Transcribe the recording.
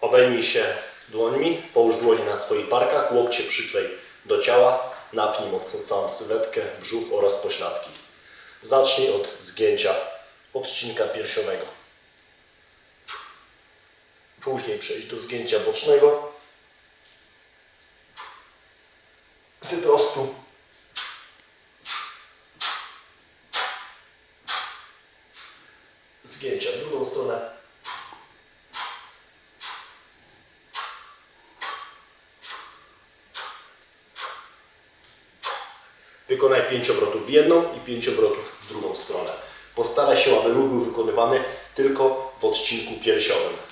Obejmij się dłońmi, połóż dłonie na swoich barkach, łokcie przyklej do ciała, napnij mocno całą sylwetkę, brzuch oraz pośladki. Zacznij od zgięcia odcinka piersiowego. Później przejść do zgięcia bocznego. Wyprostu. Zgięcia w drugą stronę. Wykonaj 5 obrotów w jedną i 5 obrotów w drugą stronę. Postaraj się, aby ruch był wykonywany tylko w odcinku piersiowym.